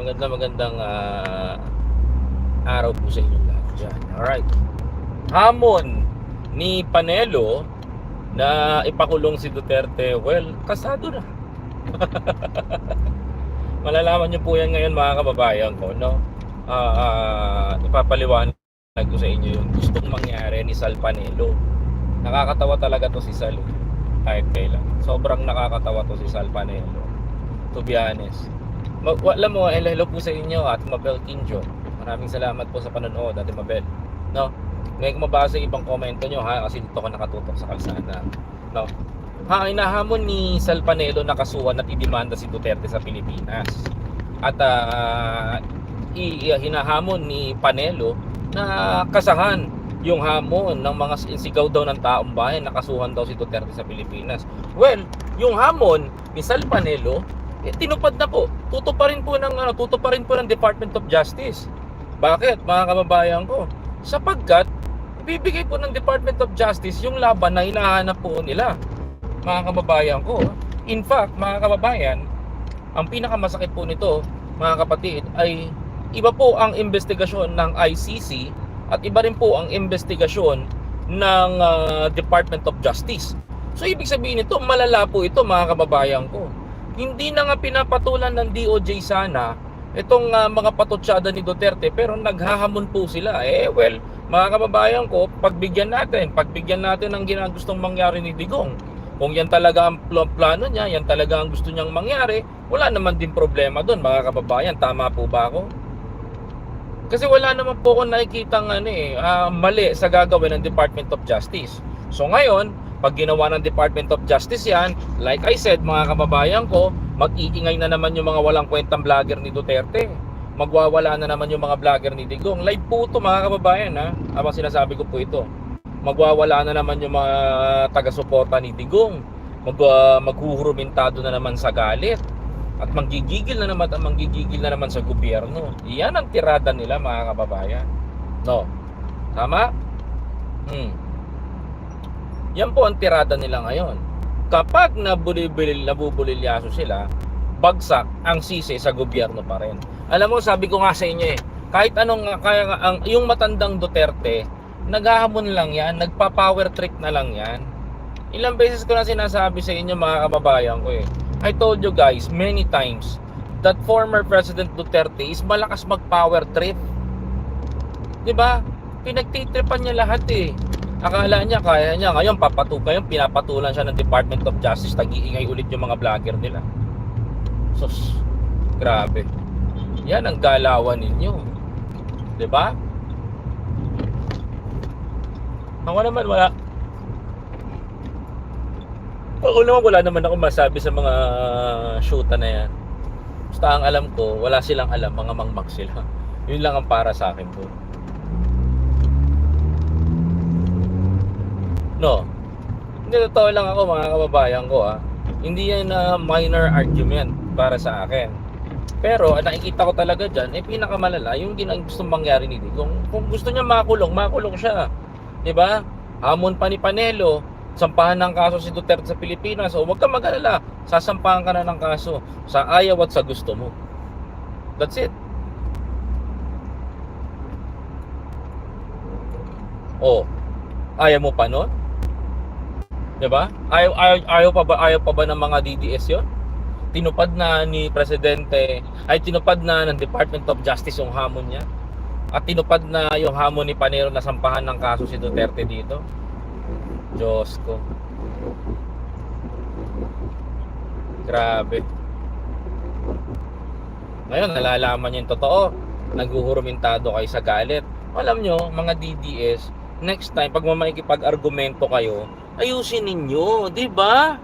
Maganda magandang ah, araw po sa inyo lahat dyan. Alright. Hamon ni Panelo na ipakulong si Duterte, well, kasado na. Malalaman niyo po yan ngayon mga kababayan ko, no? Ah, ah, ipapaliwanag ko sa inyo yung gustong mangyari ni Sal Panelo. Nakakatawa talaga to si Sal. eh. Kahit kailan. Sobrang nakakatawa to si Sal Panelo. To be honest. Ma- wa- alam mo, hello, hello po sa inyo at Mabel Kinjo. Maraming salamat po sa panonood, Ate Mabel. No? Ngayon ko mabasa yung ibang komento nyo ha, kasi dito ko nakatutok sa kalsada. No? Ha, inahamon ni Sal Panelo na kasuhan at idemanda si Duterte sa Pilipinas. At ah, i- hinahamon ni Panelo na kasahan yung hamon ng mga sigaw daw ng taong bayan na kasuhan daw si Duterte sa Pilipinas. Well, yung hamon ni Sal Panelo eh, tinupad na po. Tuto pa rin po ng ano, tuto pa rin po ng Department of Justice. Bakit, mga kababayan ko? Sapagkat ibibigay po ng Department of Justice yung laban na hinahanap po nila. Mga kababayan ko. In fact, mga kababayan, ang pinakamasakit po nito, mga kapatid, ay iba po ang investigasyon ng ICC at iba rin po ang investigasyon ng ah, Department of Justice. So ibig sabihin nito, malala po ito mga kababayan ko. Hindi na nga pinapatulan ng DOJ sana itong ah, mga patutsada ni Duterte pero naghahamon po sila. Eh well, mga kababayan ko, pagbigyan natin, pagbigyan natin ng ginagustong mangyari ni Digong. Kung yan talaga ang pl- plano niya, yan talaga ang gusto niyang mangyari, wala naman din problema doon mga kababayan. Tama po ba ako? Kasi wala naman po ako nakikita ano eh, ah, mali sa gagawin ng Department of Justice. So ngayon, pag ginawa ng Department of Justice yan, like I said mga kababayan ko, mag-iingay na naman yung mga walang kwentang vlogger ni Duterte. Magwawala na naman yung mga vlogger ni Digong. Live po ito mga kababayan ha, habang sinasabi ko po ito. Magwawala na naman yung mga taga-suporta ni Digong. Mag, ah, maghuhurumintado na naman sa galit at manggigigil na naman at manggigigil na naman sa gobyerno. Iyan ang tirada nila mga kababayan. No. Tama? Hmm. Yan po ang tirada nila ngayon. Kapag nabulil nabubulilyaso sila, bagsak ang sisi sa gobyerno pa rin. Alam mo, sabi ko nga sa inyo eh, kahit anong kaya ang yung matandang Duterte, naghahamon lang yan, nagpa-power trip na lang yan. Ilang beses ko na sinasabi sa inyo mga kababayan ko eh. I told you guys many times that former President Duterte is malakas mag-power trip. 'Di ba? Pinagtitripan niya lahat eh. Akala niya kaya niya ngayon papatukan yung pinapatulan siya ng Department of Justice tag-iingay ulit yung mga vlogger nila. Sus, grabe. Yan ang galawan ninyo. 'Di ba? Ako naman wala ako naman wala naman ako masabi sa mga shoota na yan. Basta ang alam ko, wala silang alam, mga mangmak sila. Yun lang ang para sa akin po. No. Hindi totoo lang ako mga kababayan ko ha. Hindi yan na minor argument para sa akin. Pero ang nakikita ko talaga dyan, eh pinakamalala, yung ginang gusto mangyari ni Digong. Kung gusto niya makulong, makulong siya. ba? Hamon pa ni Panelo, sampahan ng kaso si Duterte sa Pilipinas. O huwag ka mag-alala, sasampahan ka na ng kaso sa ayaw at sa gusto mo. That's it. Oh, ayaw mo pa nun? 'Di ba? Ayaw, ayaw, ayaw pa ba ayaw pa ba ng mga DDS 'yon? Tinupad na ni presidente ay tinupad na ng Department of Justice yung hamon niya. At tinupad na yung hamon ni Panero na sampahan ng kaso si Duterte dito. Diyos ko. Grabe. Ngayon, nalalaman niyo yung totoo. Naghuhurumintado kayo sa galit. Alam nyo, mga DDS, next time, pag mamakikipag-argumento kayo, ayusin ninyo, di ba?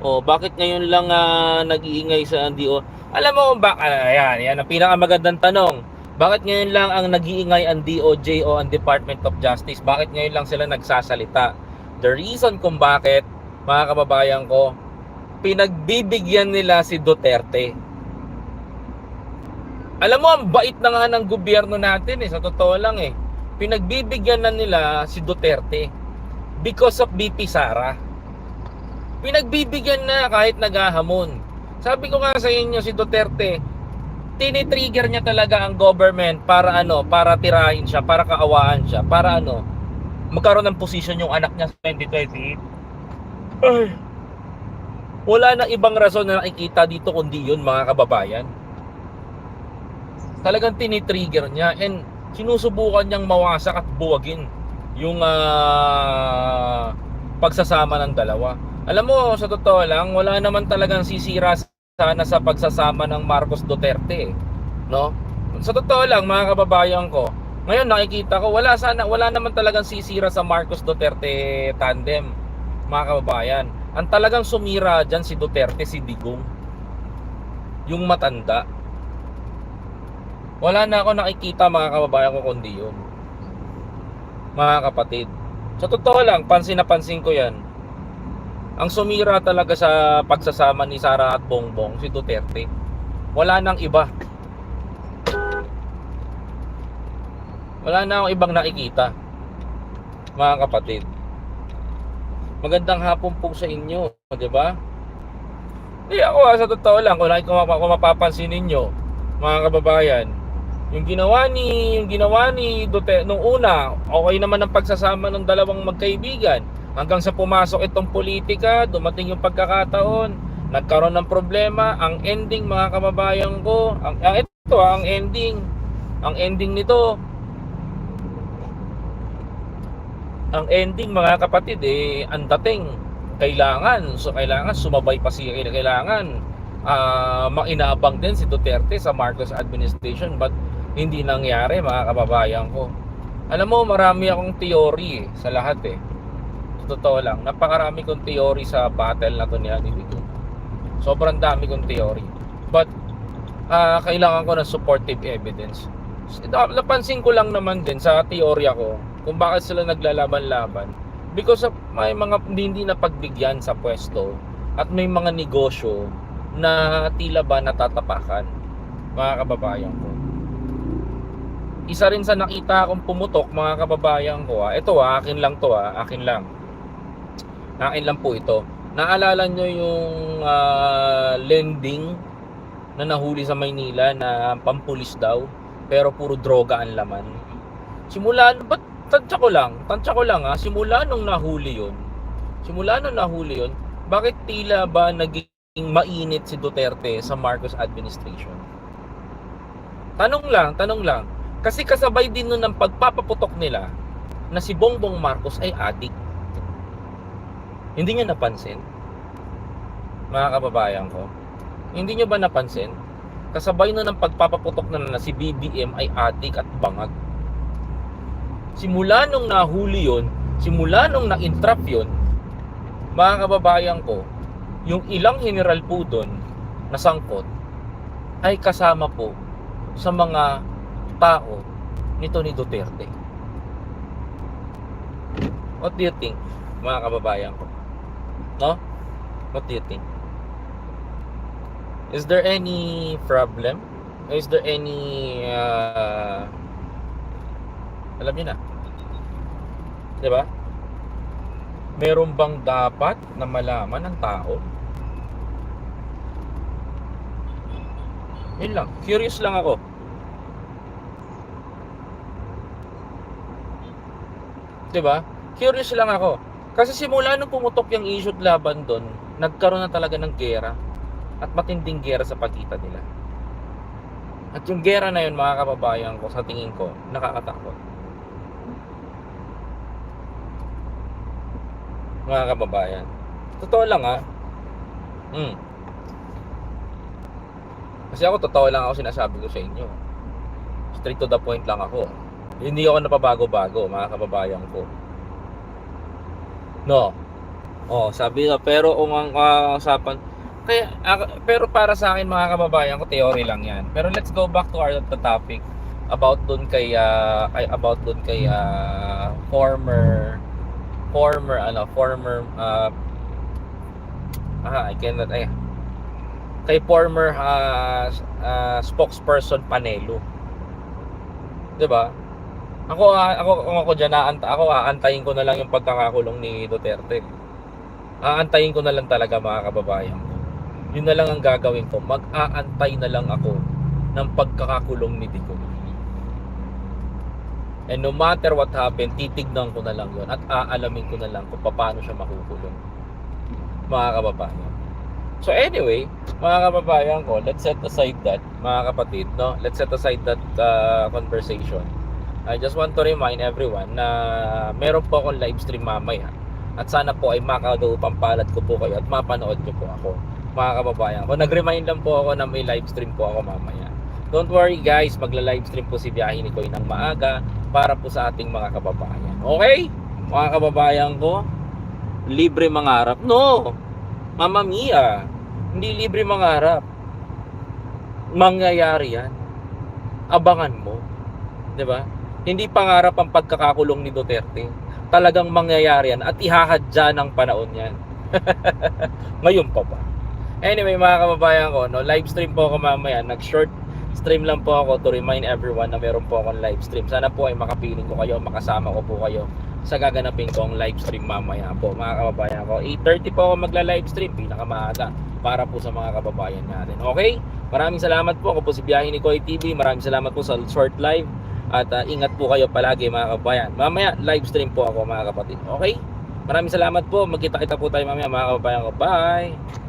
O, bakit ngayon lang ah, nag-iingay sa DO? Alam mo kung bakit, ayan, yan ang pinakamagandang tanong. Bakit ngayon lang ang nag-iingay ang DOJ o ang Department of Justice? Bakit ngayon lang sila nagsasalita? The reason kung bakit, mga kababayan ko, pinagbibigyan nila si Duterte. Alam mo, ang bait na nga ng gobyerno natin eh, sa totoo lang eh. Pinagbibigyan na nila si Duterte because of BP Sara. Pinagbibigyan na kahit naghahamon. Sabi ko nga sa inyo si Duterte, tinitrigger niya talaga ang government para ano, para tirahin siya, para kaawaan siya, para ano, magkaroon ng position yung anak niya sa 2028. Ay. Wala na ibang rason na nakikita dito kundi yun mga kababayan. Talagang tinitrigger niya and sinusubukan niyang mawasak at buwagin yung ah, pagsasama ng dalawa. Alam mo, sa totoo lang, wala naman talagang sisira sana sa pagsasama ng Marcos Duterte, eh. no? Sa totoo lang, mga kababayan ko, ngayon nakikita ko wala sana wala naman talagang sisira sa Marcos Duterte tandem, mga kababayan. Ang talagang sumira diyan si Duterte si Digong. Yung matanda. Wala na ako nakikita mga kababayan ko kundi yun. Mga kapatid. Sa totoo lang, pansin na pansin ko 'yan. Ang sumira talaga sa pagsasama ni Sara at Bongbong si Duterte. Wala nang iba. Wala na akong ibang nakikita. Mga kapatid. Magandang hapon po sa inyo, 'di ba? Hindi ako ah, sa totoo lang kung, kung mapapansin ninyo, mga kababayan, yung ginawa ni yung ginawa ni Duterte nung una, okay naman ang pagsasama ng dalawang magkaibigan. Hanggang sa pumasok itong politika, dumating yung pagkakataon, nagkaroon ng problema, ang ending mga kababayan ko, ang, ang ito ah, ang ending, ang ending nito. Ang ending mga kapatid eh ang dating. Kailangan so kailangan sumabay pa siya kailangan ah mainabang din si Duterte sa Marcos administration. But hindi nangyari mga kababayan ko. Alam mo marami akong theory eh, sa lahat eh. Totoo lang napakarami kong theory sa battle na to ni Ani Digong sobrang dami kong theory. But ah kailangan ko ng supportive evidence. Napansin ko lang naman din sa teorya ko kung bakit sila naglalaban-laban. Because of may mga hindi na pagbigyan sa pwesto at may mga negosyo na tila ba natatapakan mga kababayan ko isa rin sa nakita akong pumutok mga kababayan ko ha. ito ha, akin lang to ha, akin lang. Akin lang po ito. Naalala nyo yung ah, lending na nahuli sa Maynila na pampulis daw pero puro droga ang laman? Simula ba't tansya ko lang? Tansya ko lang ha simula nung nahuli yon simula nung nahuli yon bakit tila ba naging mainit si Duterte sa Marcos administration? Tanong lang tanong lang kasi kasabay din nun ng pagpapaputok nila na si Bongbong Marcos ay adik. Hindi niya napansin? Mga kababayan ko hindi niyo ba napansin? Kasabay nun ng pagpapaputok na na si BBM ay adik at bangag. Simula nung nahuli yon, simula nung na-entrap yon, mga kababayan ko, yung ilang general po doon na sangkot ay kasama po sa mga tao nito ni Duterte. What do you think, mga kababayan ko? No? What do you think? Is there any problem? Is there any uh, alam niyo na. 'Di ba? Meron bang dapat na malaman ng tao? Yun lang. Curious lang ako. Di ba? Curious lang ako. Kasi simula nung pumutok yung issue at laban doon, nagkaroon na talaga ng gera. At matinding gera sa pagitan nila. At yung gera na yun, mga kababayan ko, sa tingin ko, nakakatakot. Mga kababayan. Totoo lang ha. Hmm. Kasi ako, totoo lang ako sinasabi ko sa inyo. Straight to the point lang ako. Hindi ako napabago-bago, mga kababayan ko. No. Oh, sabi nga, pero kung ang uh, usapan, kaya, ah, pero para sa akin mga kababayan ko, theory lang yan. Pero let's go back to our the topic about dun kay, ah, kay about dun kay ah, former former ano former uh, ah, I cannot ay kay former ah, ah, spokesperson Panelo. 'Di ba? Ako ah, ako kung ako diyan aanta ako aantayin ko na lang yung pagkakakulong ni Duterte. Aantayin ko na lang talaga mga kababayan. Yun na lang ang gagawin ko. Mag-aantay na lang ako ng pagkakakulong ni Digong. And no matter what happened, titignan ko na lang yun at aalamin ko na lang kung paano siya makukulong. Mga kababayan. So anyway, mga kababayan ko, let's set aside that, mga kapatid, no? Let's set aside that uh, conversation. I just want to remind everyone na meron po akong live stream mamaya. At sana po ay makagaupang palad ko po kayo at mapanood niyo po ako, mga kababayan ko. Nag-remind lang po ako na may live stream po ako mamaya. Don't worry guys, magla-live stream po si Biyahe ni Koy ng maaga para po sa ating mga kababayan. Okay? Mga kababayan ko, libre mangarap. No! Mama Mia, hindi libre mangarap. Mangyayari yan. Abangan mo. 'Di ba? Hindi pangarap ang pagkakakulong ni Duterte. Talagang mangyayari yan at ihahadya ng panahon yan. Ngayon pa ba? Anyway, mga kababayan ko, no, live stream po ako mamaya. Nag-short stream lang po ako to remind everyone na meron po akong live stream. Sana po ay makapiling ko kayo, makasama ko po kayo sa gaganapin kong live stream mamaya po mga kababayan ko. 8.30 po ako magla-live stream, pinakamaaga para po sa mga kababayan natin. Okay? Maraming salamat po. Ako po si Biyahe ni Koy TV. Maraming salamat po sa short live. At uh, ingat po kayo palagi mga kababayan. Mamaya live stream po ako mga kapatid. Okay? Maraming salamat po. Magkita-kita po tayo mamaya mga kababayan ko. Bye!